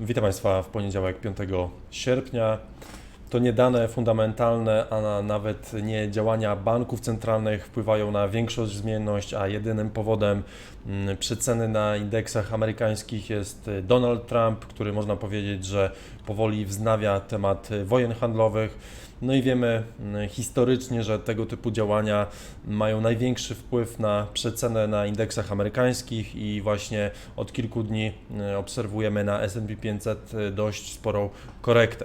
Witam Państwa w poniedziałek 5 sierpnia. To nie dane fundamentalne, a na nawet nie działania banków centralnych wpływają na większą zmienność, a jedynym powodem mm, przeceny na indeksach amerykańskich jest Donald Trump, który można powiedzieć, że powoli wznawia temat wojen handlowych. No i wiemy mm, historycznie, że tego typu działania mają największy wpływ na przecenę na indeksach amerykańskich i właśnie od kilku dni mm, obserwujemy na S&P 500 dość sporą korektę.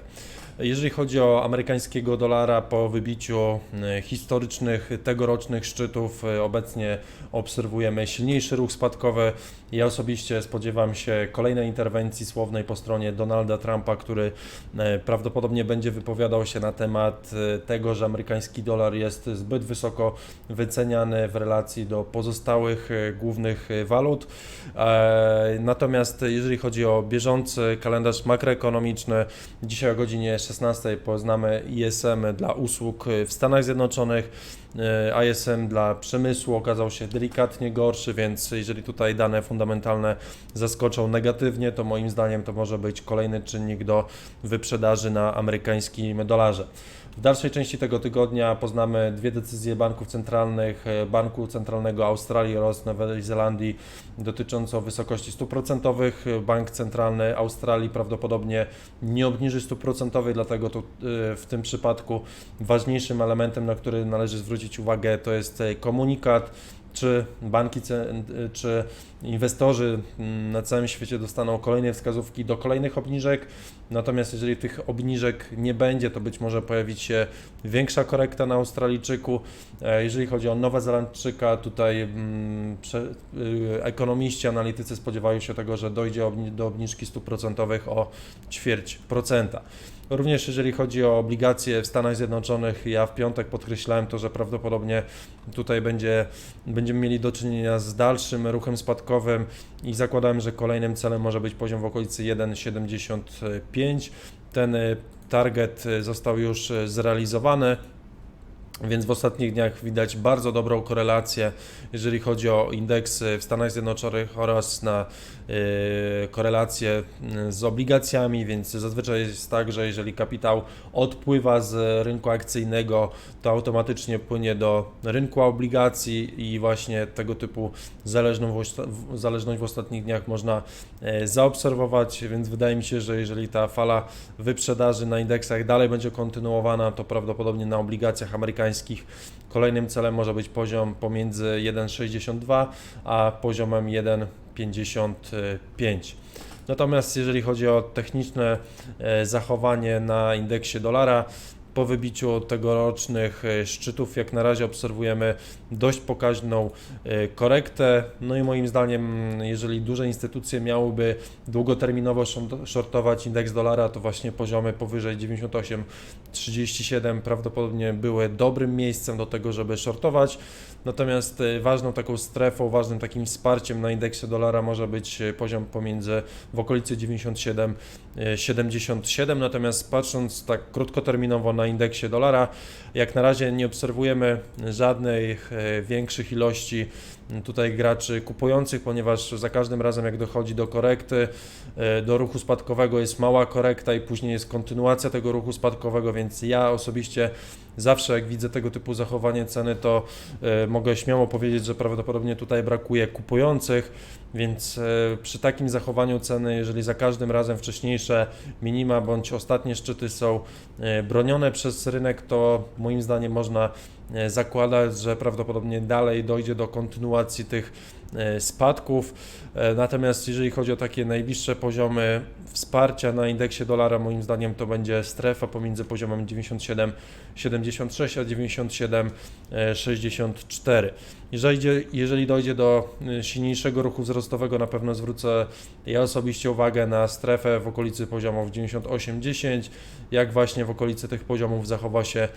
Jeżeli chodzi o amerykańskiego dolara po wybiciu e, historycznych tegorocznych szczytów, e, obecnie obserwujemy silniejszy ruch spadkowy. Ja osobiście spodziewam się kolejnej interwencji słownej po stronie Donalda Trumpa, który e, prawdopodobnie będzie wypowiadał się na temat tego, że amerykański dolar jest zbyt wysoko wyceniany w relacji do pozostałych głównych walut. Natomiast jeżeli chodzi o bieżący kalendarz makroekonomiczny, dzisiaj o godzinie 16 poznamy ISM dla usług w Stanach Zjednoczonych. E, ISM dla przemysłu okazał się delikatnie gorszy, więc jeżeli tutaj dane fundamentalne zaskoczą negatywnie, to moim zdaniem to może być kolejny czynnik do wyprzedaży na amerykańskim dolarze. W dalszej części tego tygodnia poznamy dwie decyzje banków centralnych, e, Banku Centralnego Australii oraz Nowej Zelandii dotyczące wysokości stóp procentowych. Bank Centralny Australii prawdopodobnie nie obniży stóp procentowych, dlatego to e, w tym przypadku ważniejszym elementem, na który należy zwrócić uwagę, to jest e, komunikat czy banki, czy inwestorzy mm, na całym świecie dostaną kolejne wskazówki do kolejnych obniżek. Natomiast jeżeli tych obniżek nie będzie, to być może pojawić się większa korekta na Australijczyku. E, jeżeli chodzi o Nowozelandczyka, tutaj mm, y, ekonomiści, analitycy spodziewają się tego, że dojdzie do obniżki stóp procentowych o ćwierć procenta. Również jeżeli chodzi o obligacje w Stanach Zjednoczonych, ja w piątek podkreślałem to, że prawdopodobnie tutaj będzie, będziemy mieli do czynienia z dalszym ruchem spadkowym i zakładałem, że kolejnym celem może być poziom w okolicy 1,75. Ten y, target y, został już y, zrealizowany. Więc w ostatnich dniach widać bardzo dobrą korelację, jeżeli chodzi o indeksy w Stanach Zjednoczonych oraz na korelację y, z obligacjami, więc zazwyczaj jest tak, że jeżeli kapitał odpływa z rynku akcyjnego, to automatycznie płynie do rynku obligacji i właśnie tego typu zależność w ostatnich dniach można y, zaobserwować, więc wydaje mi się, że jeżeli ta fala wyprzedaży na indeksach dalej będzie kontynuowana, to prawdopodobnie na obligacjach amerykańskich. Kolejnym celem może być poziom pomiędzy 1,62 a poziomem 1,55. Natomiast jeżeli chodzi o techniczne e, zachowanie na indeksie dolara, po wybiciu tegorocznych e, szczytów, jak na razie obserwujemy dość pokaźną e, korektę. No i moim zdaniem, jeżeli duże instytucje miałyby długoterminowo shortować indeks dolara, to właśnie poziomy powyżej 98,37 prawdopodobnie były dobrym miejscem do tego, żeby shortować. Natomiast e, ważną taką strefą, ważnym takim wsparciem na indeksie dolara może być poziom pomiędzy w okolicy 97 77. Natomiast patrząc tak krótkoterminowo na indeksie dolara. Jak na razie nie obserwujemy żadnych e, większych ilości tutaj graczy kupujących, ponieważ za każdym razem jak dochodzi do korekty, e, do ruchu spadkowego jest mała korekta i później jest kontynuacja tego ruchu spadkowego, więc ja osobiście zawsze jak widzę tego typu zachowanie ceny, to e, mogę śmiało powiedzieć, że prawdopodobnie tutaj brakuje kupujących, więc przy takim zachowaniu ceny, jeżeli za każdym razem wcześniejsze minima bądź ostatnie szczyty są bronione przez rynek, to moim zdaniem można e, zakładać, że prawdopodobnie dalej dojdzie do kontynuacji tych e, spadków. E, natomiast jeżeli chodzi o takie najbliższe poziomy wsparcia na indeksie dolara, moim zdaniem to będzie strefa pomiędzy poziomem 97,76 a 97,64. Jeżeli, jeżeli dojdzie do silniejszego ruchu wzrostowego, na pewno zwrócę ja osobiście uwagę na strefę w okolicy poziomów 98,10, jak właśnie w okolicy tych poziomów zachowa się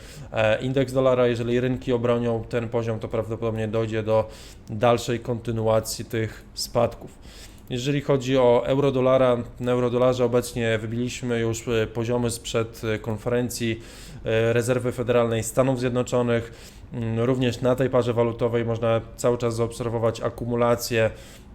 indeks dolara. Jeżeli rynki obronią ten poziom, to prawdopodobnie dojdzie do dalszej kontynuacji tych spadków. Jeżeli chodzi o euro-dolara, na euro-dolarze obecnie wybiliśmy już e, poziomy sprzed e, konferencji e, Rezerwy Federalnej Stanów Zjednoczonych. Mm, Również na tej parze walutowej można cały czas zaobserwować akumulację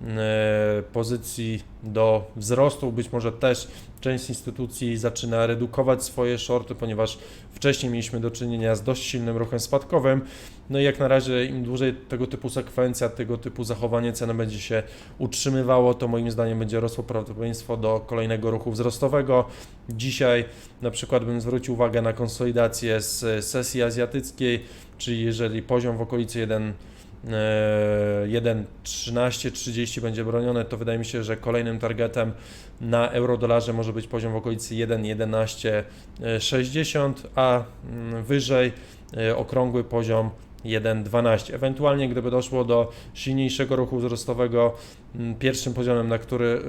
e, pozycji do wzrostu. Być może też część instytucji zaczyna redukować swoje shorty, ponieważ wcześniej mieliśmy do czynienia z dość silnym ruchem spadkowym. No i jak na razie im dłużej tego typu sekwencja, tego typu zachowanie ceny będzie się utrzymywało, to moim zdaniem będzie rosło prawdopodobieństwo do kolejnego ruchu wzrostowego. Dzisiaj na przykład bym zwrócił uwagę na konsolidację z sesji azjatyckiej, czyli jeżeli poziom w okolicy 1 e, 1,1330 będzie bronione, to wydaje mi się, że kolejnym targetem na euro-dolarze może być poziom w okolicy 1,1160, a mm, wyżej e, okrągły poziom 1,12. Ewentualnie, gdyby doszło do silniejszego ruchu wzrostowego, mm, pierwszym poziomem, na który e,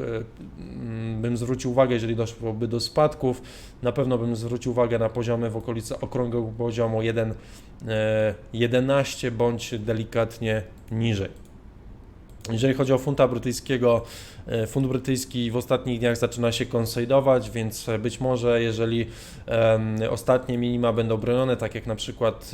mm, bym zwrócił uwagę, jeżeli doszłoby do spadków, na pewno bym zwrócił uwagę na poziomy w okolicy okrągłego poziomu 1,11 bądź delikatnie niżej. Jeżeli chodzi o funta brytyjskiego, e, funt brytyjski w ostatnich dniach zaczyna się konsolidować, więc być może jeżeli ostatnie minima będą bronione, tak jak na przykład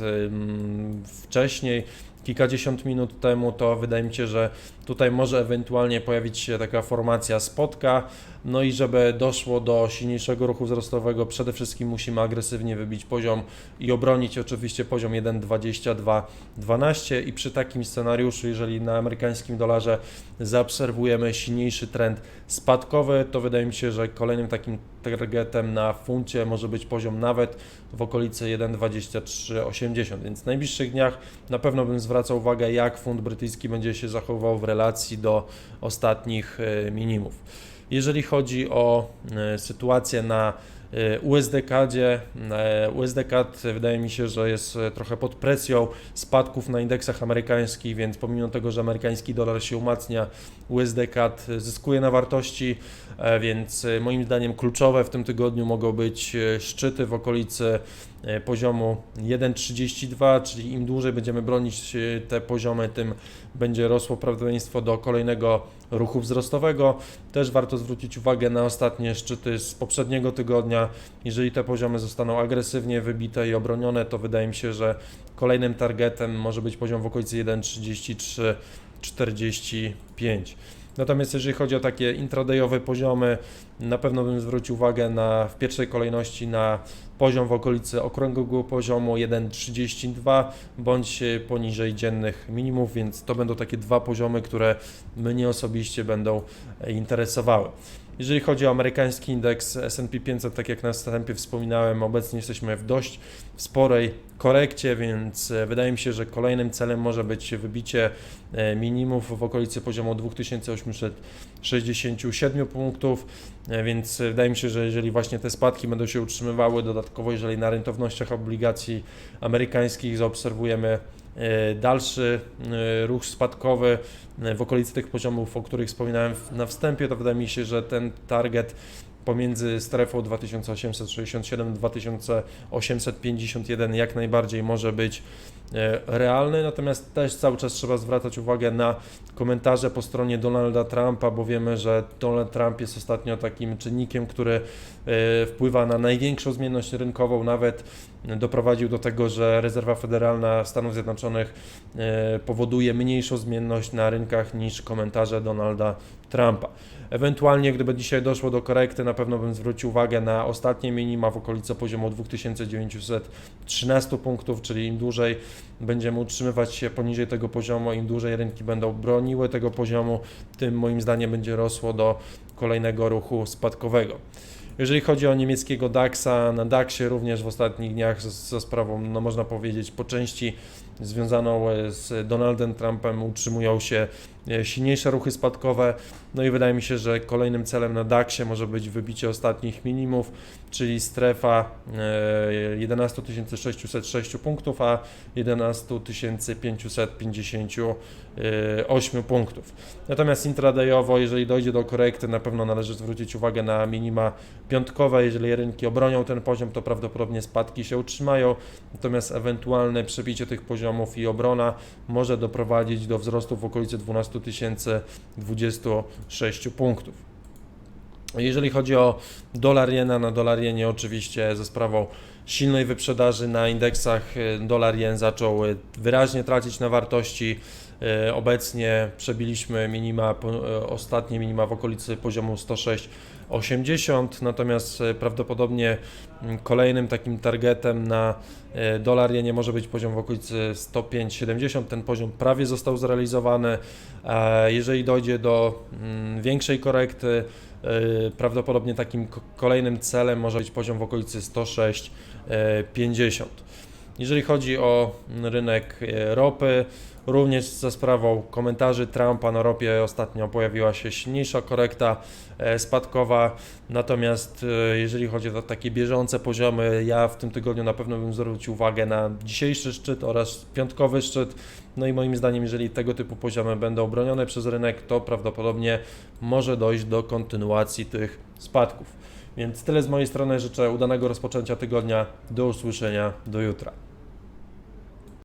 wcześniej, kilkadziesiąt minut temu, to wydaje mi się, że tutaj może ewentualnie pojawić się taka formacja spotka, no i żeby doszło do silniejszego ruchu wzrostowego, przede wszystkim musimy agresywnie wybić poziom i obronić oczywiście poziom 1,2212 i przy takim scenariuszu, jeżeli na amerykańskim dolarze zaobserwujemy silniejszy trend spadkowy, to wydaje mi się, że kolejnym takim targetem na funcie może być poziom nawet w okolicy 1,2380, więc w najbliższych dniach na pewno bym zwracał uwagę, jak funt brytyjski będzie się zachowywał w relacji do ostatnich e, minimów. Jeżeli chodzi o e, sytuację na e, USDK-dzie, e, USDK wydaje mi się, że jest e, trochę pod presją spadków na indeksach amerykańskich, więc pomimo tego, że amerykański dolar się umacnia, USDK zyskuje na wartości, więc moim zdaniem kluczowe w tym tygodniu mogą być szczyty w okolicy poziomu 1,32, czyli im dłużej będziemy bronić te poziomy, tym będzie rosło prawdopodobieństwo do kolejnego ruchu wzrostowego. Też warto zwrócić uwagę na ostatnie szczyty z poprzedniego tygodnia. Jeżeli te poziomy zostaną agresywnie wybite i obronione, to wydaje mi się, że kolejnym targetem może być poziom w okolicy 1,3345. Natomiast jeżeli chodzi o takie intradayowe poziomy, na pewno bym zwrócił uwagę na w pierwszej kolejności na poziom w okolicy okrągłego poziomu 1,32 bądź poniżej dziennych minimów, więc to będą takie dwa poziomy, które mnie osobiście będą interesowały. Jeżeli chodzi o amerykański indeks S&P 500, tak jak na wstępie wspominałem, obecnie jesteśmy w dość sporej korekcie, więc e, wydaje mi się, że kolejnym celem może być wybicie e, minimów w okolicy poziomu 2867 punktów, e, więc wydaje mi się, że jeżeli właśnie te spadki będą się utrzymywały, dodatkowo jeżeli na rentownościach obligacji amerykańskich zaobserwujemy dalszy ruch spadkowy w okolicy tych poziomów, o których wspominałem na wstępie, to wydaje mi się, że ten target pomiędzy strefą 2867-2851 jak najbardziej może być e, realny, natomiast też cały czas trzeba zwracać uwagę na komentarze po stronie Donalda Trumpa, bo wiemy, że Donald Trump jest ostatnio takim czynnikiem, który e, wpływa na największą zmienność rynkową, nawet doprowadził do tego, że Rezerwa Federalna Stanów Zjednoczonych e, powoduje mniejszą zmienność na rynkach niż komentarze Donalda Trumpa. Ewentualnie, gdyby dzisiaj doszło do korekty, na pewno bym zwrócił uwagę na ostatnie minima w okolicy poziomu 2913 punktów, czyli im dłużej będziemy utrzymywać się poniżej tego poziomu, im dłużej rynki będą broniły tego poziomu, tym moim zdaniem będzie rosło do kolejnego ruchu spadkowego. Jeżeli chodzi o niemieckiego DAX-a, na DAX-ie również w ostatnich dniach za sprawą, no można powiedzieć, po części związaną z Donaldem Trumpem utrzymują się silniejsze ruchy spadkowe. No i wydaje mi się, że kolejnym celem na DAX-ie może być wybicie ostatnich minimów, czyli strefa e, 11 606 punktów, a 11 558 punktów. Natomiast intradayowo, jeżeli dojdzie do korekty, na pewno należy zwrócić uwagę na minima piątkowe. Jeżeli rynki obronią ten poziom, to prawdopodobnie spadki się utrzymają, natomiast ewentualne przebicie tych poziomów i obrona może doprowadzić do wzrostu w okolicy 12 026 punktów. Jeżeli chodzi o dolar jena, na dolar jenie oczywiście ze sprawą silnej wyprzedaży na indeksach dolar jen zaczął y, wyraźnie tracić na wartości. Y, Obecnie przebiliśmy minima, y, ostatnie minima w okolicy poziomu 106,80, natomiast y, prawdopodobnie mm, kolejnym takim targetem na dolar jenie może być poziom w okolicy 105,70. Ten poziom prawie został zrealizowany. E, Jeżeli dojdzie do mm, większej korekty, prawdopodobnie takim ko- kolejnym celem może być poziom w okolicy 106,50. Jeżeli chodzi o rynek e, ropy, również za sprawą komentarzy Trumpa na ropie ostatnio pojawiła się silniejsza korekta e, spadkowa. Natomiast e, jeżeli chodzi o takie bieżące poziomy, ja w tym tygodniu na pewno bym zwrócił uwagę na dzisiejszy szczyt oraz piątkowy szczyt. No i moim zdaniem, jeżeli tego typu poziomy będą obronione przez rynek, to prawdopodobnie może dojść do kontynuacji tych spadków. Więc tyle z mojej strony. Życzę udanego rozpoczęcia tygodnia. Do usłyszenia. Do jutra.